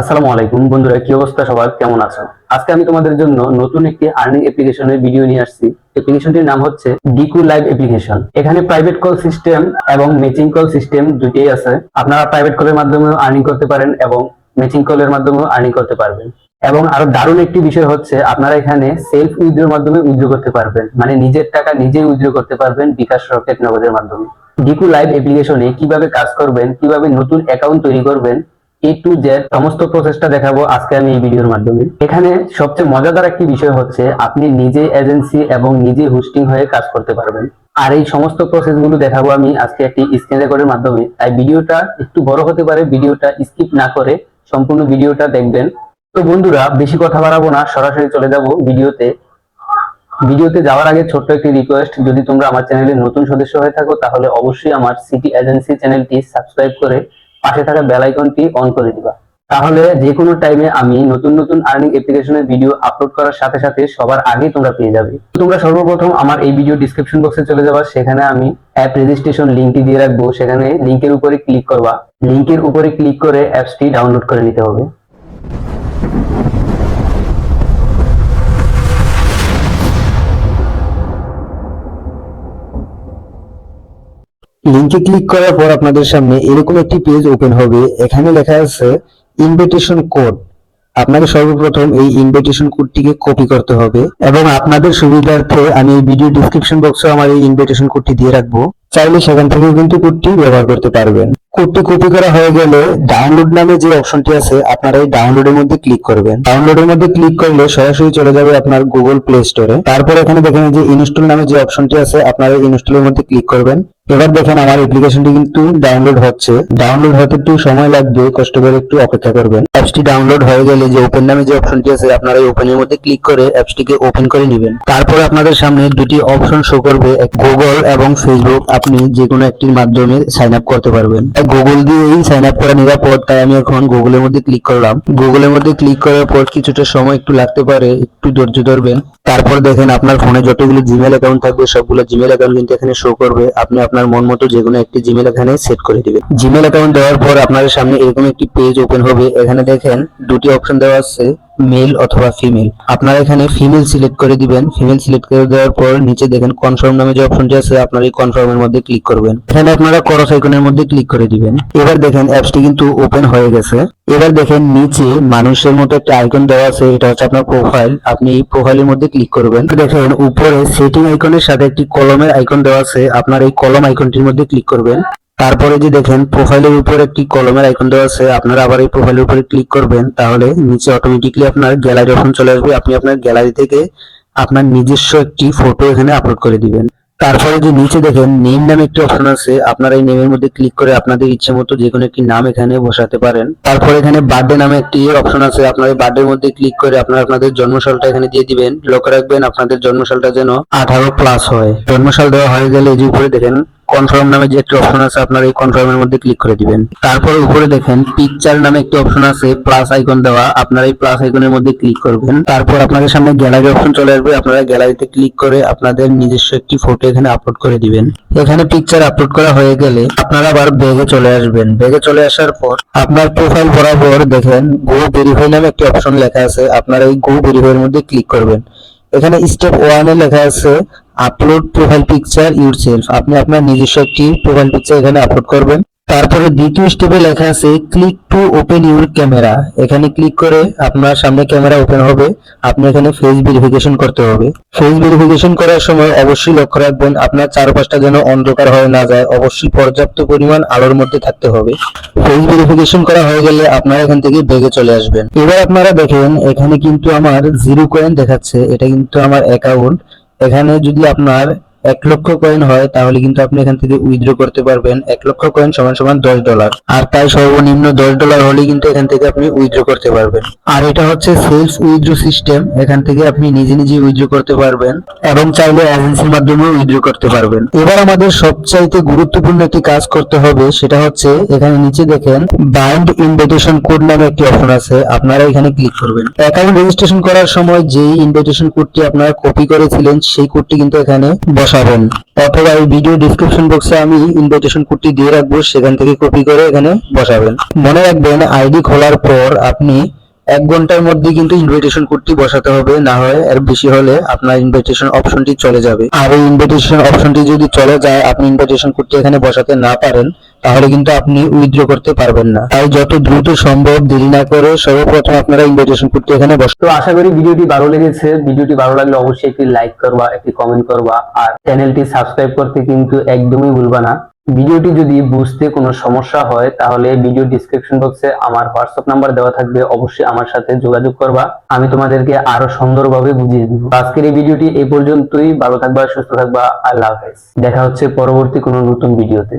আসসালামু আলাইকুম বন্ধুরা, কি অবস্থা সবার? কেমন আছো? আজকে আমি তোমাদের জন্য নতুন একটি আর্নিং অ্যাপ্লিকেশনের ভিডিও নিয়ে আসছি। অ্যাপ্লিকেশনটির নাম হচ্ছে ডিকু লাইভ অ্যাপ্লিকেশন এখানে প্রাইভেট কল সিস্টেম এবং ম্যাচিং কল সিস্টেম দুটোই আছে। আপনারা প্রাইভেট কলের মাধ্যমে আর্নিং করতে পারেন এবং ম্যাচিং কলের মাধ্যমেও আর্নিং করতে পারবেন। এবং আরও দারুণ একটি বিষয় হচ্ছে, আপনারা এখানে সেলফ উইথড্রোর মাধ্যমে উইথড্রো করতে পারবেন। মানে নিজের টাকা নিজেই উইথড্রো করতে পারবেন বিকাশ রকেট নগদের মাধ্যমে। ডিকু লাইভ অ্যাপ্লিকেশনে কীভাবে কাজ করবেন, কীভাবে নতুন অ্যাকাউন্ট তৈরি করবেন এ টু জেড সমস্ত প্রসেসটা দেখাবো আজকে আমি এই ভিডিওর মাধ্যমে। এখানে সবচেয়ে মজাদার একটি বিষয় হচ্ছে আপনি নিজে এজেন্সি এবং নিজে হোস্টিং হয়ে কাজ করতে পারবেন। আর এই সমস্ত প্রসেসগুলো দেখাবো আমি আজকে একটি স্ক্রিন রেকর্ডের মাধ্যমে। তাই ভিডিওটা একটু বড় হতে পারে, ভিডিওটা স্কিপ না করে সম্পূর্ণ ভিডিওটা দেখবেন। তো বন্ধুরা, বেশি কথা বাড়াবো না, সরাসরি চলে যাব ভিডিওতে। ভিডিওতে যাওয়ার আগে ছোট্ট একটি রিকোয়েস্ট যদি তোমরা আমার চ্যানেলে নতুন সদস্য হয়ে থাকো, তাহলে অবশ্যই আমার সিটি এজেন্সি চ্যানেলটি সাবস্ক্রাইব করে পাশে থাকা বেল আইকনটি অন করে দিবা। তাহলে যে কোনো টাইমে আমি নতুন নতুন আর্নিং অ্যাপ্লিকেশনের ভিডিও আপলোড করার সাথে সাথে সবার আগে তোমরা পেয়ে যাবে। তোমরা সর্বপ্রথম আমার এই ভিডিও ডিসক্রিপশন বক্সে চলে যাবা। সেখানে আমি অ্যাপ রেজিস্ট্রেশন লিঙ্কটি দিয়ে রাখব। সেখানে লিঙ্কের উপরে ক্লিক করবা। লিঙ্কের উপরে ক্লিক করে অ্যাপসটি ডাউনলোড করে নিতে হবে। লিংকে ক্লিক করার পর আপনাদের সামনে এরকম একটি পেজ ওপেন হবে। এখানে লেখা আছে ইনভিটেশন কোড আপনাকে সর্বপ্রথম এই ইনভিটেশন কোডটিকে কপি করতে হবে এবং আপনাদের সুবিধার্থে আমি এই ভিডিও ডিসক্রিপশন বক্সে আমার এই ইনভিটেশন কোডটি দিয়ে রাখব। চাইলে সেখান থেকে কিন্তু কোডটি ব্যবহার করতে পারবেন। কোডটি কপি করা হয়ে গেলে ডাউনলোড নামে যে অপশনটি আছে, আপনারা এই ডাউনলোডের মধ্যে ক্লিক করবেন। ডাউনলোডের মধ্যে ক্লিক করলে সরাসরি চলে যাবে আপনার গুগল প্লে স্টোরে তারপর এখানে দেখেন যে ইনস্টল নামে যে অপশনটি আছে, আপনারা ইনস্টলের মধ্যে ক্লিক করবেন। এবার দেখেন, আমার অ্যাপ্লিকেশনটি কিন্তু ডাউনলোড হচ্ছে। ডাউনলোড হতে একটু সময় লাগবে, কষ্ট করে একটু অপেক্ষা করবেন। অ্যাপসটি ডাউনলোড হয়ে গেলে যে ওপেন নামে যে অপশনটি আছে, আপনারা এই ওপেনের মধ্যে ক্লিক করে অ্যাপসটিকে ওপেন করে নেবেন। তারপর আপনাদের সামনে দুটি অপশন শো করবে গুগল এবং ফেসবুক আপনি যে কোনো একটির মাধ্যমে সাইন আপ করতে পারবেন। গুগল দিয়েই সাইন আপ করা নিরাপদ, তাই আমি এখন গুগলের মধ্যে ক্লিক করলাম। গুগলের মধ্যে ক্লিক করার পর কিছুটা সময় একটু লাগতে পারে, একটু ধৈর্য ধরবেন। তারপর দেখেন, আপনার ফোনে যতগুলো জিমেল অ্যাকাউন্ট থাকবে, সবগুলো জিমেল অ্যাকাউন্ট কিন্তু এখানে শো করবে। আপনি আপনার মন মতো যে কোনো একটি জিমেল এখানে সেট করে দিবেন। জিমেল অ্যাকাউন্ট দেওয়ার পর আপনার সামনে এরকম একটি পেজ ওপেন হবে। এখানে দেখেন দুটি অপশন দেওয়া আছে। মেল অথবা ফিমেল আপনারা এখানে ফিমেল সিলেক্ট করে দিবেন। ফিমেল সিলেক্ট করে দেওয়ার পর নিচে দেখেন কনফার্ম নামে যে অপশনটি আছে, আপনারা এই কনফার্মের মধ্যে ক্লিক করবেন। এখানে আপনারা করস আইকনের মধ্যে ক্লিক করে দিবেন। এবার দেখেন অ্যাপসটি কিন্তু ওপেন হয়ে গেছে। এবার দেখেন নিচে মানুষের মতো একটা আইকন দেওয়া আছে, এটা হচ্ছে আপনার প্রোফাইল আপনি এই প্রোফাইলের মধ্যে ক্লিক করবেন। দেখেন উপরে সেটিং আইকনের সাথে একটি কলমের আইকন দেওয়া আছে। আপনার এই কলম আইকনটির মধ্যে ক্লিক করবেন। তারপরে যে দেখেন প্রোফাইলের উপর একটি কলমের আইকন দেওয়া আছে, আপনারা আবার এই প্রোফাইলের উপরে ক্লিক করবেন, তাহলে নিচে অটোমেটিকলি আপনার গ্যালারি অপশন চলে আসবে। আপনি আপনার গ্যালারি থেকে আপনার নিজস্ব একটি ফটো এখানে আপলোড করে দিবেন। তারপরে যে নিচে দেখেন নেম নামে একটি অপশন আছে, আপনারা এই নেমের মধ্যে ক্লিক করে আপনাদের ইচ্ছে মতো যে কোনো একটি নাম এখানে বসাতে পারেন। তারপরে এখানে বার্থডে নামে একটি অপশন আছে, আপনারা এই বার্থডের মধ্যে ক্লিক করে আপনারা আপনাদের জন্মসালটা এখানে দিয়ে দিবেন। লক্ষ্য রাখবেন, আপনাদের জন্মসালটা যেন আঠারো প্লাস হয়। জন্মসাল দেওয়া হয়ে গেলে এই যে উপরে দেখেন কনফার্ম নামে যে একটি অপশন আছে, আপনারা এই কনফার্মের মধ্যে ক্লিক করে দিবেন। তারপর উপরে দেখেন পিকচার নামে একটি অপশন আছে প্লাস আইকন দেওয়া। আপনারা এই প্লাস আইকনের মধ্যে ক্লিক করবেন। তারপর আপনাদের সামনে গ্যালারি অপশন চলে আসবে। আপনারা গ্যালারিতে ক্লিক করে আপনাদের নিজস্ব একটি ফটো এখানে আপলোড করে দিবেন। এখানে পিকচার আপলোড করা হয়ে গেলে আপনারা আবার ব্যাগে চলে আসবেন। ব্যাগে চলে আসার পর আপনার প্রোফাইল বরাবর দেখেন গো ভেরিফাই নামে একটি অপশন লেখা আছে। আপনারা এই গো ভেরিফাইয়ের মধ্যে ক্লিক করবেন। এখানে স্টেপ ওয়ানে লেখা আছে upload profile picture yourself আপনি আপনার নিজস্ব একটি প্রোফাইল পিকচার এখানে আপলোড করবেন। তারপরে দ্বিতীয় স্টেপে লেখা আছে click to open your camera এখানে ক্লিক করে আপনার সামনে ক্যামেরা ওপেন হবে। আপনি এখানে ফেস ভেরিফিকেশন করতে হবে। ফেস ভেরিফিকেশন করার সময় অবশ্যই লক্ষ্য রাখবেন, আপনার চারপাশটা যেন অন্ধকার হয়ে না যায়। অবশ্যই পর্যাপ্ত পরিমাণ আলোর মধ্যে থাকতে হবে। ফেস ভেরিফিকেশন করা হয়ে গেলে আপনারা এখান থেকে বেগে চলে আসবেন। এবার আপনারা দেখেন, এখানে কিন্তু আমার জিরো কয়েন দেখাচ্ছে। এটা কিন্তু আমার অ্যাকাউন্ট এখানে যদি আপনার এক লক্ষ কয়েন হয়, তাহলে কিন্তু আপনি এখান থেকে উইথড্র করতে পারবেন। এক লক্ষ কয়েন সমান সমান দশ ডলার আর তাই সর্বনিম্ন দশ ডলার হলে কিন্তু এখান থেকে আপনি উইথড্র করতে পারবেন। আর এটা হচ্ছে সেলফ উইথড্র সিস্টেম এখান থেকে আপনি নিজে নিজে উইথড্র করতে পারবেন এবং চাইলে এজেন্সির মাধ্যমে উইথড্র করতে পারবেন। এবার আমাদের সবচাইতে গুরুত্বপূর্ণ একটি কাজ করতে হবে, সেটা হচ্ছে এখানে নিচে দেখেন বাইন্ড ইনভিটেশন কোড নামে একটি অপশন আছে, আপনারা এখানে ক্লিক করবেন। অ্যাকাউন্ট রেজিস্ট্রেশন করার সময় যেই ইনভিটেশন কোডটি আপনারা কপি করেছিলেন, সেই কোডটি কিন্তু এখানে বসাতে বসাবেন অথবা এই ভিডিও ডিসক্রিপশন বক্সে আমি ইনভাইটেশন কোডটি দিয়ে রাখব, সেখান থেকে কপি করে এখানে বসাবেন। মনে রাখবেন আইডি খোলার পর আপনি এক ঘণ্টার মধ্যে কিন্তু ইনভাইটেশন কোডটি বসাতে হবে, না হয় এর বেশি হলে আপনার ইনভাইটেশন অপশনটি চলে যাবে। আর এই ইনভাইটেশন অপশনটি যদি চলে যায়, আপনি ইনভাইটেশন কোডটি এখানে বসাতে না পারেন, তাহলে কিন্তু আপনি উইথড্র করতে পারবেন না। তাই যত দ্রুত সম্ভব দেরি না করে সর্বপ্রথম আপনারা ইনভাইটেশন কোডটি এখানে বসান তো আশা করি ভিডিওটি ভালো লেগেছে। ভিডিওটি ভালো লাগলে অবশ্যই একটি লাইক করবা, একটি কমেন্ট করবা। আর চ্যানেলটি সাবস্ক্রাইব করতে কিন্তু একদমই ভুলবা না। ভিডিওটি যদি বুঝতে কোনো সমস্যা হয়, তাহলে ভিডিও ডিসক্রিপশন বক্সে আমার হোয়াটসঅ্যাপ নাম্বার দেওয়া থাকবে। অবশ্যই আমার সাথে যোগাযোগ করবা। আমি তোমাদেরকে আরও সুন্দরভাবে বুঝিয়ে দিব। আজকের এই ভিডিওটি এই পর্যন্তই। ভালো থাকবা, সুস্থ থাকবা। আল্লাহ হাফেজ। দেখা হচ্ছে পরবর্তী কোনো নতুন ভিডিওতে।